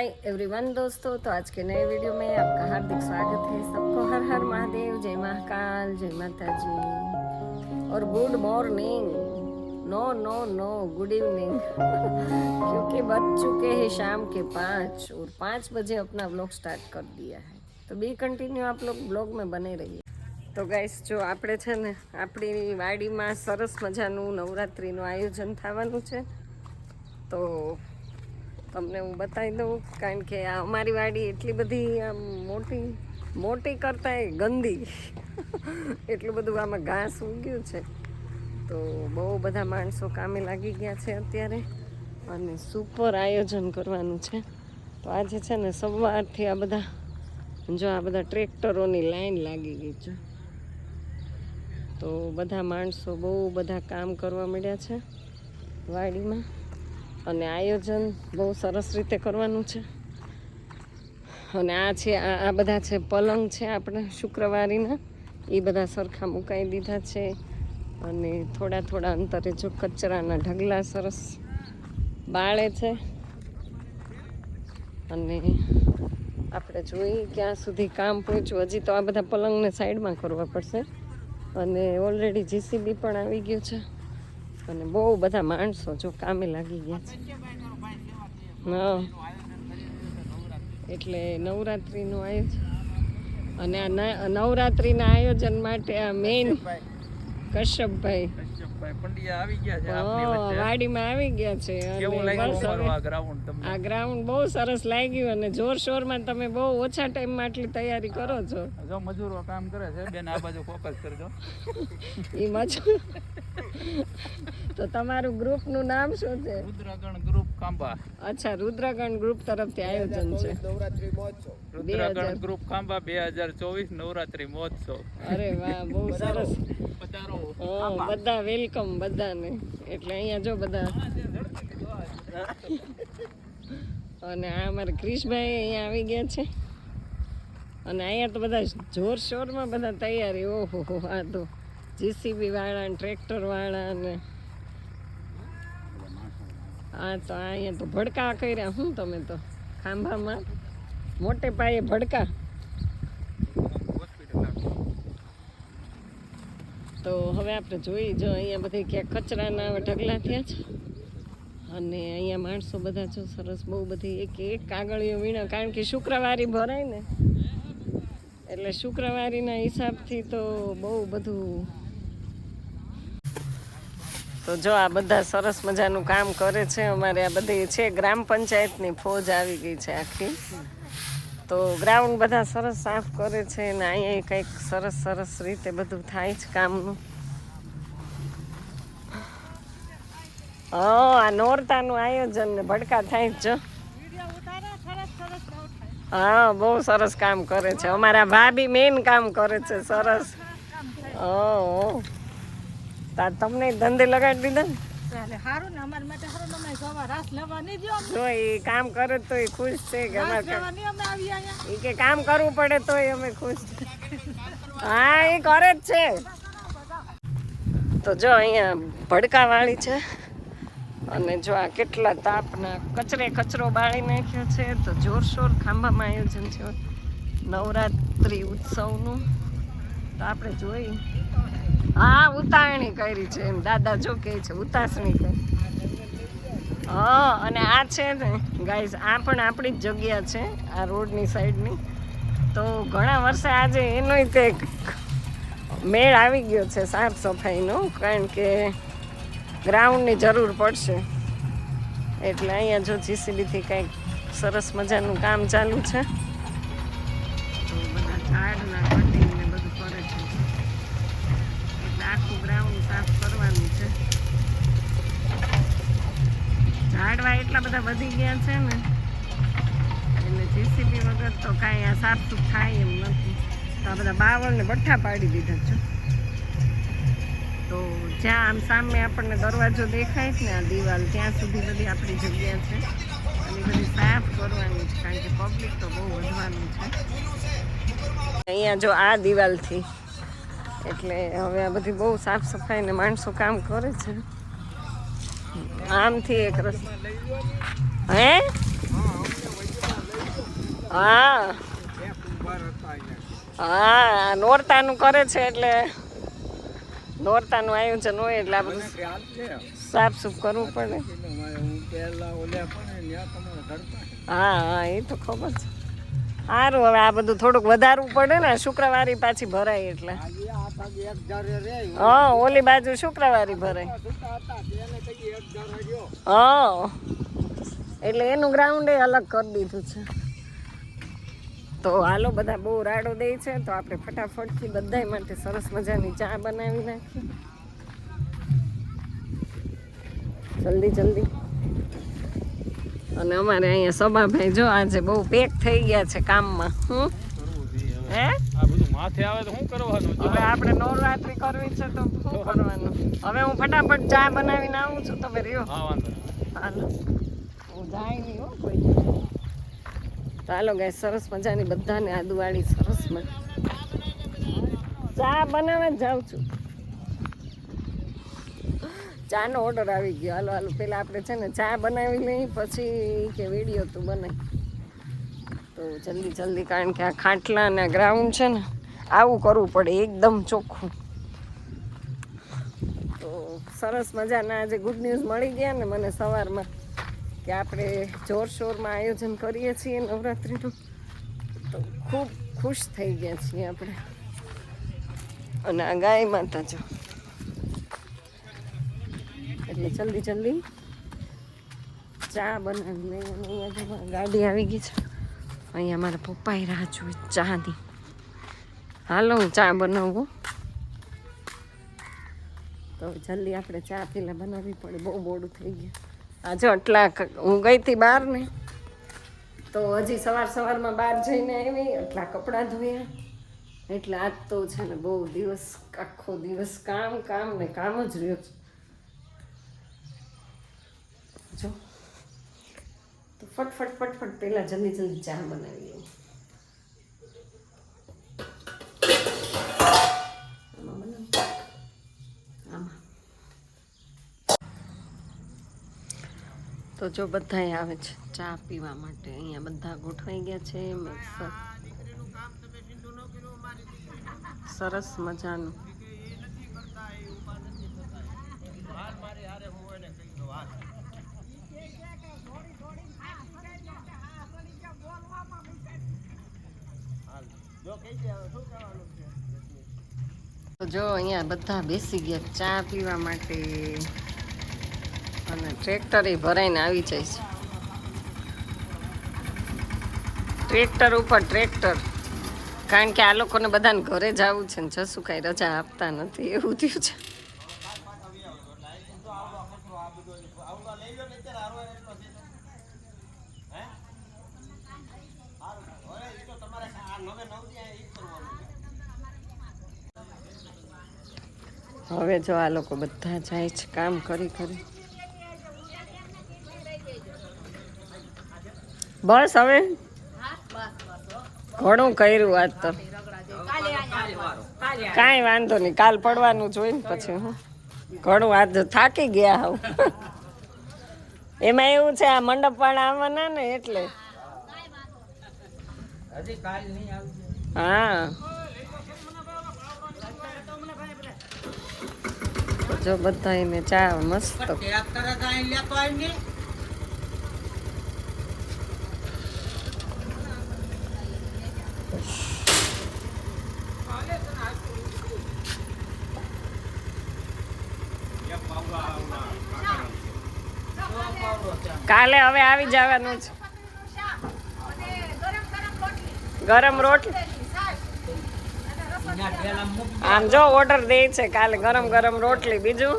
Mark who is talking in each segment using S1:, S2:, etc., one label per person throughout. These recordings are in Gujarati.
S1: हाय एवरीवन दोस्तों तो आज के नए वीडियो में आपका हार्दिक स्वागत है सबको हर हर महादेव जय महाकाल जय माता जी और good morning no no no good evening क्योंकि बज चुके हैं शाम के पाँच और पाँच बजे अपना ब्लॉग स्टार्ट कर दिया है तो बी कंटिन्यू आप लोग ब्लॉग में बने रहिए તો ગાઈસ જો આપણે છે ને આપણી વાડીમાં સરસ મજાનું નવરાત્રિનું આયોજન થવાનું છે તો તમને હું બતાવી દઉં, કારણ કે આ અમારી વાડી એટલી બધી આમ મોટી મોટી કરતાંય ગંદી. એટલું બધું આમાં ઘાસ ઉગ્યું છે. તો બહુ બધા માણસો કામે લાગી ગયા છે અત્યારે અને સુપર આયોજન કરવાનું છે. તો આજે છે ને સવારથી આ બધા, જો આ બધા ટ્રેક્ટરોની લાઈન લાગી ગઈ છે. તો બધા માણસો બહુ બધા કામ કરવા મળ્યા છે વાડીમાં. અને આયોજન બહુ સરસ રીતે કરવાનું છે. અને આ છે, આ બધા છે પલંગ છે આપણે શુક્રવારીના. એ બધા સરખા મુકાઈ દીધા છે. અને થોડા થોડા અંતરે જો કચરાના ઢગલા સરસ બાળે છે. અને આપણે જોઈએ ક્યાં સુધી કામ પહોંચ્યું. હજી તો આ બધા પલંગને સાઈડમાં કરવા પડશે. અને ઓલરેડી જીસીબી પણ આવી ગયું છે. અને બહુ બધા માણસો જો કામે લાગી ગયા છે. એટલે નવરાત્રિનું આયોજન. અને આ નવરાત્રિના આયોજન માટે આ મેઇન કશ્યપભાઈ.
S2: કશ્યપભાઈ પંડ્યા આવી ગયા છે આપની વચ્ચે.
S1: વાડીમાં આવી ગયા છે.
S2: કેવું લાગ્યું
S1: બસ
S2: આ ગ્રાઉન્ડ તમને?
S1: આ ગ્રાઉન્ડ બહુ સરસ લાગ્યું અને જોર શોરમાં તમે બહુ ઓછા ટાઈમમાં આટલી તૈયારી કરો છો.
S2: જો મજૂરો કામ કરે છે બેન આ બાજુ ફોકસ કરજો.
S1: એ મજૂર તો તમારું ગ્રુપનું નામ શું છે?
S2: રુદ્રગણ ગ્રુપ કાંબા
S1: અચ્છા રુદ્રગણ ગ્રુપ તરફથી આયોજન છે.
S2: રુદ્રગણ ગ્રુપ ખાંભા બે હજાર ચોવીસ નવરાત્રી મહોત્સવ.
S1: અરે વાહ બહુ સરસ. બધા વેલકમ બધાને. એટલે અહીંયા જો બધા. અને આ અમારા ક્રિશભાઈ અહીંયા આવી ગયા છે. અને અહીંયા તો બધા જોર શોરમાં બધા તૈયારી. ઓહો હો આ તો જીસીબી વાળા ને ટ્રેક્ટર વાળા ને આ તો અહીંયા તો ભડકા કર્યા. શું તમે તો ખાંભામાં? મોટે પાયે ભડકા. તો હવે આપણે જોઈ, જો અહીંયા બધી ક્યાંક કચરાના ઢગલા થયા છે. અને અહીંયા માણસો બધા જો સરસ બહુ બધી એક એક કાગળીઓ વીણા, કારણ કે શુક્રવારી ભરાય ને. એટલે શુક્રવારીના હિસાબથી તો બહુ બધું તો જો આ બધા સરસ મજાનું કામ કરે છે, અમારે આ બધી છે, ગ્રામ પંચાયતની ફોજ આવી ગઈ છે આખી. તો ગ્રાઉન્ડ બધા સરસ સાફ કરે છે ને અહીંયા કંઈક સરસ સરસ રીતે બધું થાય છે કામનું. હા, આ નોરતાનું આયોજન ને ભડકા થાય જ હા, બહુ સરસ કામ કરે છે. અમારા ભાભી મેઇન કામ કરે છે, સરસ. હા. તા તમને ધંધે લગાડી દીધા ને?
S3: ચાલે હારું ને અમારા માટે હારું ને અમે રાસ લેવા નહીં દ્યો
S1: જો એ કામ કરે તો એ ખુશ છે કે અમારે
S3: અમે આવી અહીંયા.
S1: એ કે કામ કરવું પડે તોય અમે ખુશ હા એ કરે જ છે. તો જો અહીંયા ભડકાવાળી છે. અને જો આ કેટલા તાપના કચરે કચરો બાળી નાખ્યો છે. તો જોરશોર ખાંભામાં આયોજન છે. નવરાત્રિ ઉત્સવનું. તો આપણે જોઈ હા, ઉતારણી કરી છે એમ. દાદા જો કે છે, ઉતાસણી કરી. હા, અને આ છે ને ગાઈઝ આ પણ આપણી જ જગ્યા છે, આ રોડની સાઈડની. તો ઘણા વર્ષે આજે એનોય તે મેળ આવી ગયો છે સાફ સફાઈનો, કારણ કે ગ્રાઉન્ડની જરૂર પડશે. એટલે અહીંયા જો જીસીબીથી કંઈક સરસ મજાનું કામ ચાલુ છે. બધા ઝાડના સાફ કરવાનું છે. ઝાડવા એટલા બધા વધી ગયા છે ને. એટલે જીસીબી વગર તો કાંઈ આ સાફસૂફ થાય એમ નથી. તો આ બધા બાવળને બઠ્ઠા પાડી દીધા છે. તો જ્યાં આમ સામે આપણને દરવાજો દેખાય છે ને, આ દિવાલ, ત્યાં સુધી બધી આપણી જગ્યા છે. અને બધી સાફ કરવાની છે, કારણ કે પબ્લિક તો બહુ વધવાનું છે. અહીંયા જો આ દિવાલથી એટલે હવે આ બધી બહુ સાફ સફાઈ ને માણસો કામ કરે છે. આમથી એક રસ્તો હે? હા. હા, નોરતાનું કરે છે એટલે નોરતાનું આયોજન હોય એટલે આ બધું સાફ સુફ કરવું પડે. હા હા, એ તો ખબર છે. સારું, હવે આ બધું થોડુંક વધારવું પડે ને શુક્રવારી પાછી ભરાય એટલે. હા ઓલી બાજુ શુક્રવારી ભરાય હા. એટલે એનું ગ્રાઉન્ડ એ અલગ કરી દીધું છે. તો હાલો બધા બહુ રાડો દે છે તો આપણે ફટાફટથી બધાય માટે સરસ મજાની ચા બનાવી નાખીએ. જલ્દી જલ્દી. અને અમારે અહીંયા સભાભાઈ જો આજે બહુ પેક થઈ ગયા છે કામમાં. હમ? હે?
S2: બધું માથે આવે તો શું કરવાનું?
S1: હવે આપણે નવરાત્રી કરવી છે તો શું કરવાનું? હવે હું ફટાફટ ચા બનાવીને આવું છું તમે રહ્યો.
S2: હા વાંધો
S1: હાલો. હું જાય નહીં હો કોઈ તો હાલો ગાય સરસ મજાની બધાને આદુવાળી સરસ મજા ચા બનાવવા જ જાઉં છું. ચાનો ઓર્ડર આવી ગયો. હાલો હાલો પેલા આપણે છે ને ચા બનાવી લઈ પછી કે વીડિયો તું બનાવી તો જલ્દી જલ્દી કારણ કે આ ખાટલા અને ગ્રાઉન્ડ છે ને આવું કરવું પડે, એકદમ ચોખ્ખું. તો સરસ મજાના આજે ગુડ ન્યૂઝ મળી ગયા ને મને સવારમાં કે આપણે જોરશોરમાં આયોજન કરીએ છીએ નવરાત્રિનું. તો ખૂબ ખુશ થઈ ગયા છીએ આપણે. અને આ ગાય માતા જો. એટલે જલ્દી જલ્દી ચા બનાવી લઈએ અને અહીંયા ગાડી આવી ગઈ છે. અહીંયા મારા પપ્પાએ રાહ જોઈ ચાની હાલો હું ચા બનાવું. તો જલ્દી આપણે ચા પેલા બનાવવી પડે બહુ મોડું થઈ ગયું. આજે આટલા હું ગઈ હતી બહાર ને તો હજી સવાર સવારમાં બહાર જઈને આવી આટલા કપડાં ધોયા. એટલે આજ તો છે ને બહુ દિવસ આખો દિવસ કામ કામ ને કામ જ રહ્યો છે. જો. તો ફટફટ ફટફટ પહેલાં જલ્દી જલ્દી ચા બનાવી લઉં આમાં બનાવું? આમાં તો જો બધા આવે છે ચા પીવા માટે. અહીંયા બધા ગોઠવાઈ ગયા છે. સરસ મજાનું. તો જો અહીંયા બધા બેસી ગયા ચા પીવા માટે. અને ટ્રેક્ટર એ ભરાઈને આવી જાય છે. ટ્રેક્ટર ઉપર ટ્રેક્ટર કારણ કે આ લોકોને બધાને ઘરે જવું છે ને જશું કાંઈ રજા આપતા નથી, એવું થયું છે. હવે જો આ લોકો બધા જાય છે કામ કરી કરી. બસ હવે. ઘણું કર્યું આજ તો. કાંઈ વાંધો નહીં. કાલ પડવાનું જોઈ ને પછી હું. ઘણું આજ થાકી ગયા હાવ એમાં એવું છે, આ મંડપ વાળા આવવાના ને એટલે. હા. જો બધા એને ચા મસ્ત. કાલે હવે આવી જવાનું છે. ગરમ રોટલી. આમ જો ઓર્ડર દે છે કાલે ગરમ ગરમ રોટલી બીજું.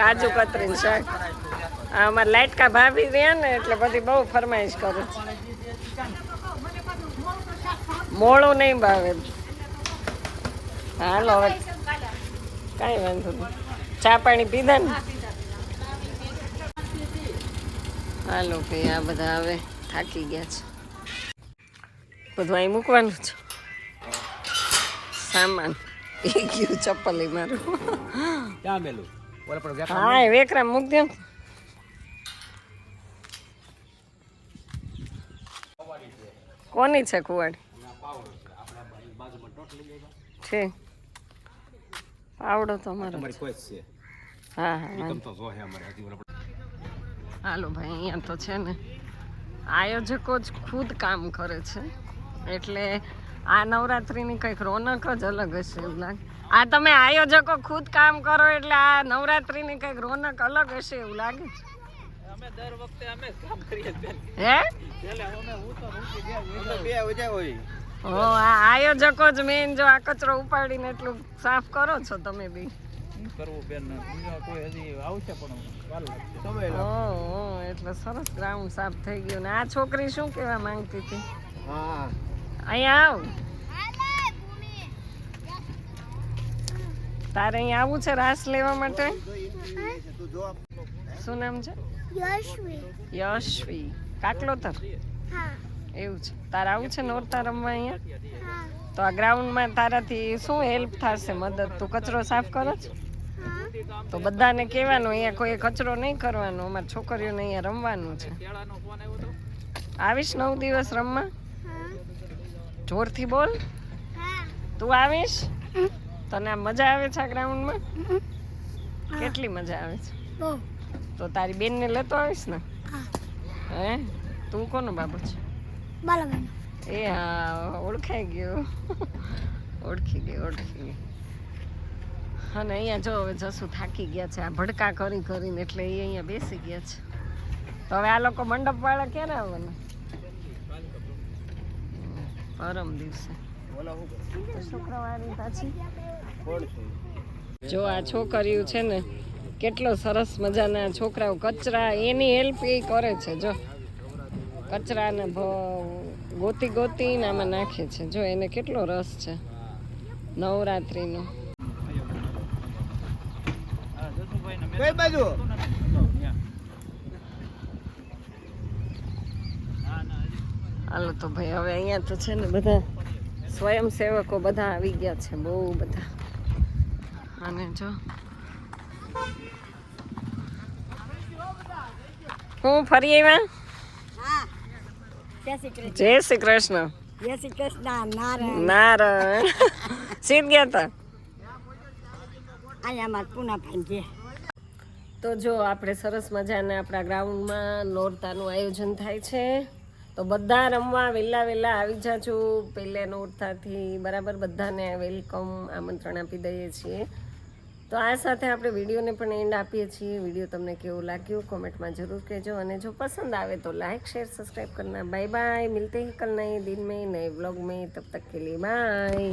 S1: કાજુ કતરીનું શાક. અમારે લાઇટકા ભાભી રહ્યા ને એટલે બધી બહુ ફરમાઈશ કરું છે. મોળું નહીં ભાવે હાલો હવે. કાંઈ વાંધો નહીં. ચા પાણી પીધા ને? હાલો ભાઈ આ બધા હવે થાકી ગયા છે. બધું અહીં મૂકવાનું છે? સામાન. એ ગયું ચપ્પલ મારું.
S4: ક્યાં મેલું?
S1: હા એ વેકરા મૂક દે કોની છે કુવાડી? છે. આવડો તો અમારો
S4: તમારી કોઈ જ છે.
S1: હા હા વાંધો.
S4: તમ તો જો હે અમારે હજી ઓલા
S1: હાલો ભાઈ અહીંયા તો છે ને આયોજકો જ ખુદ કામ કરે છે. એટલે આ નવરાત્રિની કંઈક રોનક જ અલગ હશે એવું લાગે. આ તમે આયોજકો ખુદ કામ કરો એટલે આ નવરાત્રિની કંઈક રોનક અલગ હશે એવું લાગે? છે
S2: અમે દર વખતે અમે કામ કરીએ
S1: હે?
S2: એટલે અમે હું તો રૂકી ગયા
S4: બે વજા હોય.
S1: ઓ આ આયોજકો જ મેન જો આ કચરો ઉપાડીને એટલું સાફ કરો છો તમે બી.
S2: કરવું બેન? બીજો કોઈ હજી આવશે પણ વાર લાગશે
S4: સમય
S1: ઓ ઓ, એટલે સરસ ગ્રાઉન્ડ સાફ થઈ ગયું. ને આ છોકરી શું કહેવા માંગતી હતી?
S4: હા.
S1: અહીંયા આવ. તારે અહીંયા આવું છે રાસ લેવા માટે? શું નામ છે? યશવી. કાકલોતર? એવું છે. તારે આવું છે નોરતા રમવા અહીંયા? તો આ ગ્રાઉન્ડમાં તારાથી શું હેલ્પ થશે? મદદ? તું કચરો સાફ કરો છો? તો બધાને કહેવાનું અહીંયા કોઈ કચરો નહીં કરવાનો અમારી છોકરીઓને અહીંયા રમવાનું છે. આવીશ નવ દિવસ રમવા? જોરથી બોલ. તું આવીશ? તને મજા આવે છે આ ગ્રાઉન્ડમાં કેટલી મજા આવે છે? તો તારી બેનને લેતો આવીશ ને? હે? તું કોનો બાબુ છે? એ, હા, ઓળખાઈ ગયો. ઓળખી ગઈ ઓળખી ગઈ. અને અહીંયા જો હવે જસુ થાકી ગયા છે. આ ભડકા કરી કરીને એટલે એ અહીંયા બેસી ગયા છે. તો હવે આ લોકો મંડપ વાળા ક્યારે આવવાના? પરમ દિવસે. શુક્રવારે પાછી. જો આ છોકરીઓ છે ને, કેટલો સરસ મજાના છોકરાઓ કચરા, એની હેલ્પ એ કરે છે, જો. કચરાને ગોતી ગોતીને આમાં નાખે છે. જો એને કેટલો રસ છે. નવરાત્રિનો.
S4: કઈ બાજુ?
S1: હાલો તો ભાઈ હવે અહીંયા તો છે ને બધા સ્વયંસેવકો બધા આવી ગયા છે બહુ બધા. અને જો. હું ફરી આવ્યા? જય શ્રી કૃષ્ણ.
S3: જય શ્રી કૃષ્ણ. નારાયણ.
S1: નારાયણ. સીધ ગયા હતા
S3: અહીંયા પૂના ભાઈ
S1: તો જો આપણે સરસ મજાના આપણા ગ્રાઉન્ડમાં નોરતાનું આયોજન થાય છે. તો બધા રમવા વહેલા વહેલા આવી જાજો. પહેલે નોરતાથી બરાબર બધાને વેલકમ આમંત્રણ આપી દઈએ છીએ. તો આ સાથે આપણે વિડીયોને પણ એન્ડ આપીએ છીએ. વીડિયો તમને કેવું લાગ્યું કોમેન્ટમાં જરૂર કહેજો. અને જો પસંદ આવે તો લાઇક શેર સબસ્ક્રાઈબ કરના બાય બાય મિલતે હે કલ નહીં દિન में નહીં વ્લોગ મેં. તબ તક કે લીએ બાય